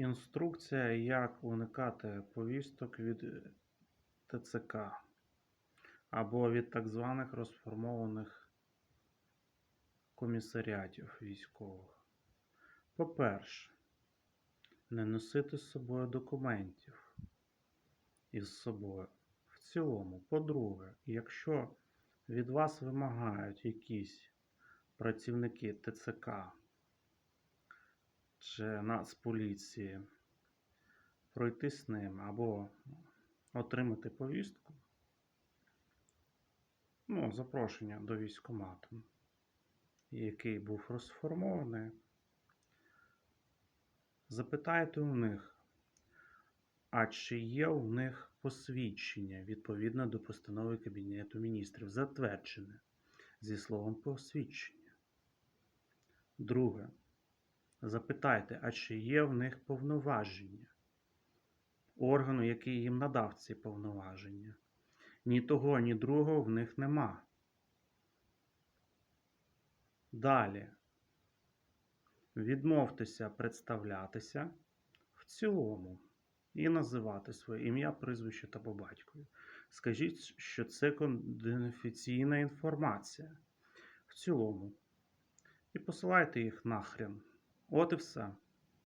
Інструкція, як уникати повісток від е, ТЦК або від так званих розформованих комісаріатів військових. По-перше, не носити з собою документів із собою в цілому. По-друге, якщо від вас вимагають якісь працівники ТЦК Нацполіції пройти з ним або отримати повістку, ну, запрошення до військкомату, який був розформований, запитайте у них, а чи є у них посвідчення відповідно до постанови Кабінету міністрів, затверджене зі словом посвідчення. Друге. Запитайте, а чи є в них повноваження органу, який їм надав ці повноваження. Ні того, ні другого в них нема. Далі. Відмовтеся представлятися в цілому і називати своє ім'я, прізвище та по батькові. Скажіть, що це конфіденційна інформація в цілому. І посилайте їх нахрен. От і все.